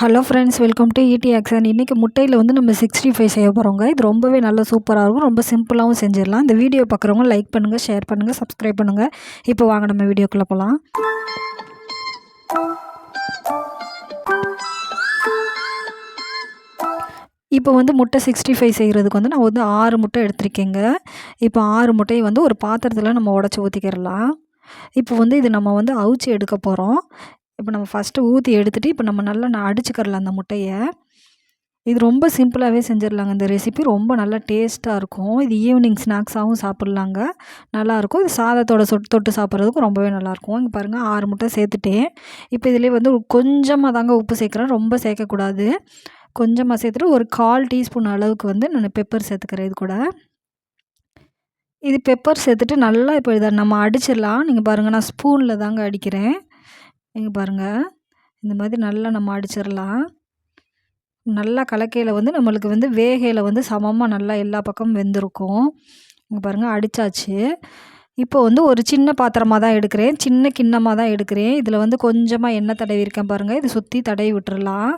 Hello friends welcome to ED action இன்றைக்கி முட்டையில் வந்து நம்ம சிக்ஸ்டி ஃபைவ் செய்ய போகிறோங்க இது ரொம்பவே நல்ல சூப்பராக இருக்கும். ரொம்ப சிம்பிளாகவும் செஞ்சிடலாம். இந்த வீடியோ பார்க்குறவங்க லைக் பண்ணுங்கள் ஷேர் பண்ணுங்கள் சப்ஸ்கிரைப் பண்ணுங்கள் இப்போ வாங்க நம்ம வீடியோக்குள்ளே போகலாம் இப்போ வந்து முட்டை சிக்ஸ்டி ஃபைவ் செய்கிறதுக்கு வந்து நான் வந்து ஆறு முட்டை எடுத்திருக்கேங்க. இப்போ ஆறு முட்டையை வந்து ஒரு பாத்திரத்தில் நம்ம உடச்சி ஊற்றிக்கிறலாம் இப்போ வந்து இது நம்ம வந்து அவிச்சு எடுக்க போகிறோம் இப்போ நம்ம ஃபஸ்ட்டு ஊற்றி எடுத்துகிட்டு இப்போ நம்ம நல்லா நான் அடிச்சுக்கரலாம் அந்த முட்டையை. இது ரொம்ப சிம்பிளாகவே செஞ்சிடலாங்க இந்த ரெசிபி ரொம்ப நல்லா டேஸ்ட்டாக இருக்கும். இது ஈவினிங் ஸ்நாக்ஸாகவும் சாப்பிட்லாங்க. நல்லாயிருக்கும் இது சாதத்தோட சொட்டு தொட்டு சாப்பிட்றதுக்கும் ரொம்பவே நல்லாயிருக்கும் இங்கே பாருங்கள் ஆறு முட்டை சேர்த்துட்டேன். இப்போ இதிலே வந்து கொஞ்சமாக தாங்க உப்பு சேர்க்குறேன். ரொம்ப சேர்க்கக்கூடாது. கொஞ்சமாக சேர்த்துட்டு ஒரு கால் டீஸ்பூன் அளவுக்கு வந்து நான் பெப்பர் சேர்த்துக்கிறேன் இது கூட. இது பெப்பர் சேர்த்துட்டு நல்லா இப்போ இதை நம்ம அடிச்சிடலாம் நீங்கள் பாருங்கள் நான் ஸ்பூனில் தாங்க அடிக்கிறேன். இங்கே பாருங்கள் இந்த மாதிரி நல்லா நம்ம அடிச்சிடலாம் நல்லா கலக்கையில் வந்து நம்மளுக்கு வந்து வேகையில் வந்து சமமாக நல்லா எல்லா பக்கமும் வெந்திருக்கும். இங்கே பாருங்கள் அடித்தாச்சு இப்போ வந்து ஒரு சின்ன பாத்திரமாக தான் எடுக்கிறேன். சின்ன கிண்ணமாக தான் எடுக்கிறேன். இதில் வந்து கொஞ்சமாக எண்ணெய் தடவி இருக்கேன் பாருங்கள் இது சுற்றி தடவி விட்டுறலாம்.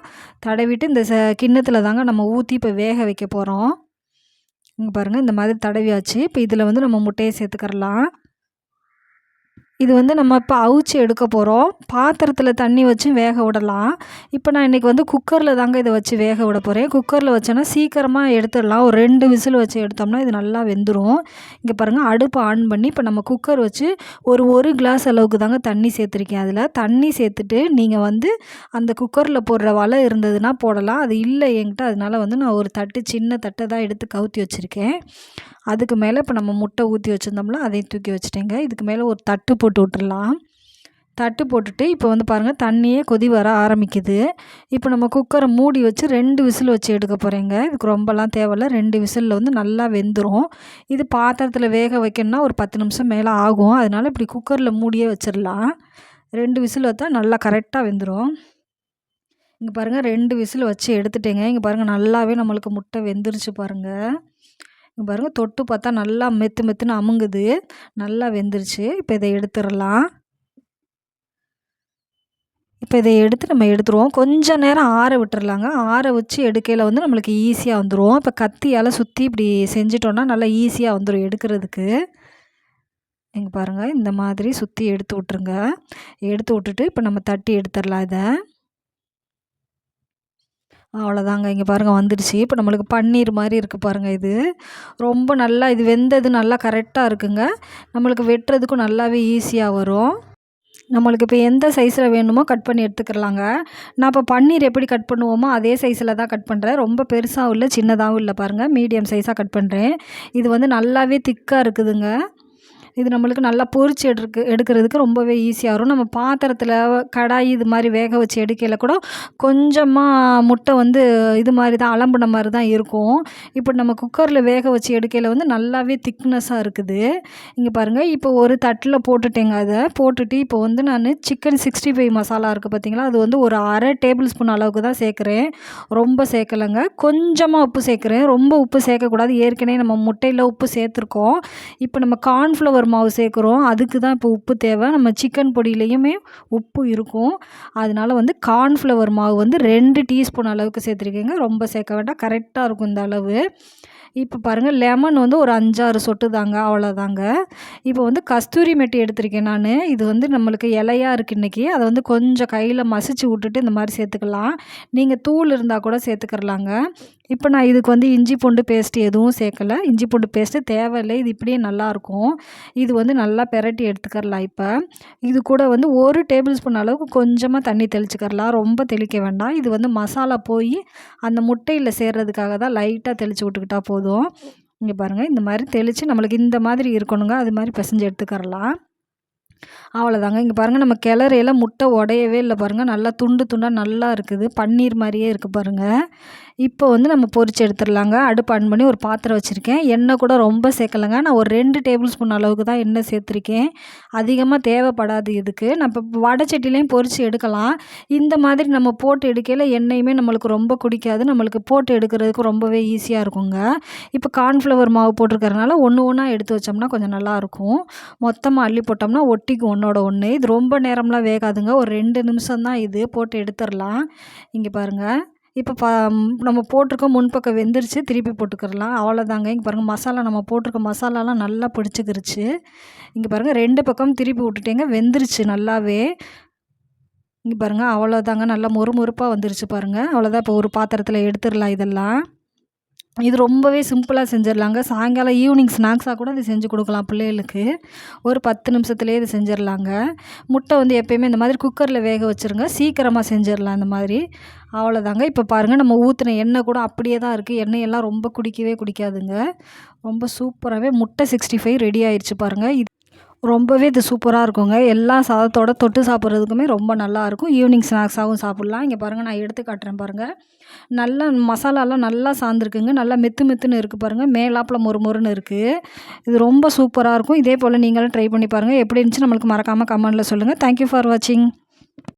தடவிட்டு இந்த ச கிண்ணத்தில் தாங்க நம்ம ஊற்றி இப்போ வேக வைக்க போகிறோம் இங்கே பாருங்கள் இந்த மாதிரி தடவியாச்சு. இப்போ இதில் வந்து நம்ம முட்டையை சேர்த்துக்கிறலாம். இது வந்து நம்ம இப்போ அவிச்சு எடுக்க போகிறோம் பாத்திரத்தில் தண்ணி வச்சு வேக விடலாம். இப்போ நான் இன்றைக்கி வந்து குக்கரில் தாங்க இதை வச்சு வேக விட போகிறேன் குக்கரில் வச்சோன்னா சீக்கிரமாக எடுத்துடலாம். ஒரு ரெண்டு விசில் வச்சு எடுத்தோம்னா இது நல்லா வெந்துடும் இங்கே பாருங்கள் அடுப்பு ஆன் பண்ணி இப்போ நம்ம குக்கர் வச்சு ஒரு ஒரு கிளாஸ் அளவுக்கு தாங்க தண்ணி சேர்த்துருக்கேன் அதில். தண்ணி சேர்த்துட்டு நீங்கள் வந்து அந்த குக்கரில் போடுற வலை இருந்ததுன்னா போடலாம். அது இல்லை என்கிட்ட அதனால வந்து நான் ஒரு தட்டு சின்ன தட்டை தான் எடுத்து கவுத்தி வச்சுருக்கேன். அதுக்கு மேலே இப்போ நம்ம முட்டை ஊற்றி வச்சுருந்தோம்னா அதையும் தூக்கி வச்சுட்டேங்க. இதுக்கு மேலே ஒரு தட்டு போட்டு விட்டுடலாம் தட்டு போட்டுட்டு இப்போ வந்து பாருங்கள் தண்ணியே கொதி வர ஆரம்பிக்குது. இப்போ நம்ம குக்கரை மூடி வச்சு ரெண்டு விசில் வச்சு எடுக்க போகிறேங்க இதுக்கு ரொம்பலாம் தேவையில்ல. ரெண்டு விசிலில் வந்து நல்லா வெந்துடும் இது பாத்திரத்தில் வேக வைக்கணும்னா ஒரு பத்து நிமிஷம் மேலே ஆகும். அதனால் இப்படி குக்கரில் மூடியே வச்சிடலாம் ரெண்டு விசில் வச்சா நல்லா கரெக்டாக வெந்துடும் இங்கே பாருங்கள் ரெண்டு விசில் வச்சு எடுத்துட்டேங்க. இங்கே பாருங்கள் நல்லாவே நம்மளுக்கு முட்டை வெந்துருச்சு பாருங்கள் இங்கே பாருங்கள் தொட்டு பார்த்தா நல்லா மெத்து மெத்துன்னு அமுங்குது. நல்லா வெந்துருச்சு. இப்போ இதை எடுத்துடலாம். இப்போ இதை எடுத்து நம்ம எடுத்துருவோம். கொஞ்சம் நேரம் ஆற விட்டுறலாங்க. ஆற வச்சு எடுக்கையில் வந்து நம்மளுக்கு ஈஸியாக வந்துடும் இப்போ கத்தியால் சுற்றி இப்படி செஞ்சிட்டோன்னா நல்லா ஈஸியாக வந்துடும் எடுக்கிறதுக்கு. இங்கே பாருங்கள் இந்த மாதிரி சுற்றி எடுத்து விட்ருங்க எடுத்து விட்டுட்டு இப்போ நம்ம தட்டி எடுத்துடலாம் இதை. அவ்வளோதாங்க. இங்கே பாருங்கள் வந்துடுச்சு இப்போ நம்மளுக்கு பன்னீர் மாதிரி இருக்குது பாருங்கள் இது. ரொம்ப நல்லா இது வெந்தது நல்லா கரெக்டாக இருக்குங்க. நம்மளுக்கு வெட்டுறதுக்கும் நல்லாவே ஈஸியாக வரும். நம்மளுக்கு இப்போ எந்த சைஸில் வேணுமோ கட் பண்ணி எடுத்துக்கலாங்க. நான் இப்போ பன்னீர் எப்படி கட் பண்ணுவோமோ அதே சைஸில் தான் கட் பண்ணுறேன் ரொம்ப பெருசாகவும் இல்லை சின்னதாகவும் இல்லை பாருங்கள் மீடியம் சைஸாக கட் பண்ணுறேன் இது வந்து நல்லாவே திக்காக இருக்குதுங்க. இது நம்மளுக்கு நல்லா பொறிச்சு எடுக்கு எடுக்கிறதுக்கு ரொம்பவே ஈஸியாக வரும். நம்ம பாத்திரத்தில் கடாய் இது மாதிரி வேக வச்சு எடுக்கையில் கூட கொஞ்சமாக முட்டை வந்து இது மாதிரி தான் அலம்புன மாதிரி தான் இருக்கும். இப்போ நம்ம குக்கரில் வேக வச்சு எடுக்கையில் வந்து நல்லாவே திக்னஸாக இருக்குது. இங்கே பாருங்கள் இப்போ ஒரு தட்டில் போட்டுட்டேங்க அதை. போட்டுட்டு இப்போ வந்து நான் சிக்கன் சிக்ஸ்டி ஃபைவ் மசாலா இருக்குது பார்த்தீங்களா அது வந்து ஒரு அரை டேபிள் ஸ்பூன் அளவுக்கு தான் சேர்க்குறேன். ரொம்ப சேர்க்கலைங்க. கொஞ்சமாக உப்பு சேர்க்குறேன். ரொம்ப உப்பு சேர்க்கக்கூடாது. ஏற்கனவே நம்ம முட்டையில் உப்பு சேர்த்துருக்கோம். இப்போ நம்ம கார்ன்ஃப்ளவர் கார்ன்ஃப்ளவர் மாவு சேர்க்குறோம். அதுக்கு தான் இப்போ உப்பு தேவை. நம்ம சிக்கன் பொடியிலையுமே உப்பு இருக்கும். அதனால் வந்து கார்ன்ஃப்ளவர் மாவு வந்து ரெண்டு டீஸ்பூன் அளவுக்கு சேர்த்துருக்கீங்க. ரொம்ப சேர்க்க வேண்டாம். கரெக்டாக இருக்கும் இந்த அளவு. இப்போ பாருங்கள் லெமன் வந்து ஒரு அஞ்சாறு சொட்டு தாங்க. அவ்வளோதாங்க இப்போ வந்து கஸ்தூரி மெட்டி எடுத்திருக்கேன் நான். இது வந்து நம்மளுக்கு இலையாக இருக்குது இன்றைக்கி அதை வந்து கொஞ்சம் கையில் மசிச்சு விட்டுட்டு இந்த மாதிரி சேர்த்துக்கலாம். நீங்கள் தூள் இருந்தால் கூட சேர்த்துக்கிறலாங்க இப்போ நான் இதுக்கு வந்து இஞ்சி பூண்டு பேஸ்ட்டு எதுவும் சேர்க்கலை. இஞ்சி பூண்டு பேஸ்ட்டு தேவையில்லை இது இப்படியே நல்லாயிருக்கும் இது வந்து நல்லா பெரட்டி எடுத்துக்கரலாம் இப்போ. இது கூட வந்து ஒரு டேபிள் ஸ்பூன் அளவுக்கு கொஞ்சமாக தண்ணி தெளிச்சுக்கரலாம் ரொம்ப தெளிக்க வேண்டாம். இது வந்து மசாலா போய் அந்த முட்டையில் சேர்றதுக்காக தான் லைட்டாக தெளித்து விட்டுக்கிட்டா போதும். இங்கே பாருங்கள் இந்த மாதிரி தெளித்து நம்மளுக்கு இந்த மாதிரி இருக்கணுங்க. அது மாதிரி பிசைஞ்சு எடுத்துக்கரலாம் அவ்வளோதாங்க இங்கே பாருங்கள் நம்ம கிளறையில் முட்டை உடையவே இல்லை பாருங்கள் நல்லா துண்டு துண்டாக நல்லா இருக்குது. பன்னீர் மாதிரியே இருக்குது பாருங்கள் இப்போ வந்து நம்ம பொரிச்சு எடுத்துடலாங்க. அடுப்பு ஆன் பண்ணி ஒரு பாத்திரம் வச்சுருக்கேன். எண்ணெய் கூட ரொம்ப சேர்க்கலைங்க. நான் ஒரு ரெண்டு டேபிள் ஸ்பூன் அளவுக்கு தான் எண்ணெய் சேர்த்துருக்கேன். அதிகமாக தேவைப்படாது இதுக்கு. நான் இப்போ வடைச்சட்டிலையும் பொரித்து எடுக்கலாம். இந்த மாதிரி நம்ம போட்டு எடுக்கையில் எண்ணெயுமே நம்மளுக்கு ரொம்ப குடிக்காது. நம்மளுக்கு போட்டு எடுக்கிறதுக்கு ரொம்பவே ஈஸியாக இருக்குங்க. இப்போ கார்ன்ஃப்ளவர் மாவு போட்டிருக்கறனால ஒன்று ஒன்றா எடுத்து வச்சோம்னா கொஞ்சம் நல்லாயிருக்கும் மொத்தமாக அள்ளி போட்டோம்னா ஒட்டி ஒட்டிக்கும் ஒன்றோட ஒன்று இது ரொம்ப நேரம்லாம் வேகாதுங்க. ஒரு ரெண்டு நிமிஷம் தான் இது. போட்டு எடுத்துடலாம் இங்கே பாருங்கள் இப்போ ப நம்ம போட்டிருக்க முன்பக்கம் வெந்துருச்சு. திருப்பி போட்டுக்கிறலாம். அவ்வளோதாங்க. இங்கே பாருங்கள் மசாலா நம்ம போட்டிருக்க மசாலாலாம் நல்லா பிடிச்சிக்கிருச்சு. இங்கே பாருங்கள் ரெண்டு பக்கம் திருப்பி விட்டுட்டேங்க. வெந்துருச்சு நல்லாவே. இங்கே பாருங்கள் அவ்வளோதாங்க. நல்லா மொறுமொறுப்பாக வந்துருச்சு பாருங்கள் அவ்வளோதான். இப்போ ஒரு பாத்திரத்தில் எடுத்துடலாம் இதெல்லாம். இது ரொம்பவே சிம்பிளாக செஞ்சிடலாங்க சாயங்காலம் ஈவினிங் ஸ்நாக்ஸாக கூட இது செஞ்சு கொடுக்கலாம் பிள்ளைகளுக்கு. ஒரு பத்து நிமிஷத்துலேயே இது செஞ்சிடலாங்க முட்டை வந்து எப்பயுமே இந்த மாதிரி குக்கரில் வேக வச்சுருங்க. சீக்கிரமாக செஞ்சிடலாம் இந்த மாதிரி. அவ்வளோதாங்க இப்போ பாருங்கள் நம்ம ஊற்றின எண்ணெய் கூட அப்படியே தான் இருக்குது எண்ணெயெல்லாம் ரொம்ப குடிக்கவே குடிக்காதுங்க. ரொம்ப சூப்பராகவே முட்டை சிக்ஸ்டி ஃபைவ் ரெடி ஆயிடுச்சு பாருங்கள் இது ரொம்பவே இது சூப்பராக இருக்குங்க. எல்லா சாதத்தோட தொட்டு சாப்பிட்றதுக்குமே ரொம்ப நல்லாயிருக்கும் ஈவினிங் ஸ்நாக்ஸாகவும் சாப்பிட்லாம். இங்கே பாருங்கள் நான் எடுத்து காட்டுறேன் பாருங்கள் நல்லா மசாலாலாம் நல்லா சார்ந்துருக்குங்க. நல்லா மெத்து மெத்துன்னு இருக்குது பாருங்கள் மேலாப்பில் மொறு மொறுன்னு இருக்குது இது ரொம்ப சூப்பராக இருக்கும். இதே போல் நீங்களும் ட்ரை பண்ணி பாருங்கள் எப்படி இருந்துச்சு நம்மளுக்கு மறக்காமல் கமெண்டில் சொல்லுங்கள் தேங்க்யூ ஃபார் வாட்சிங்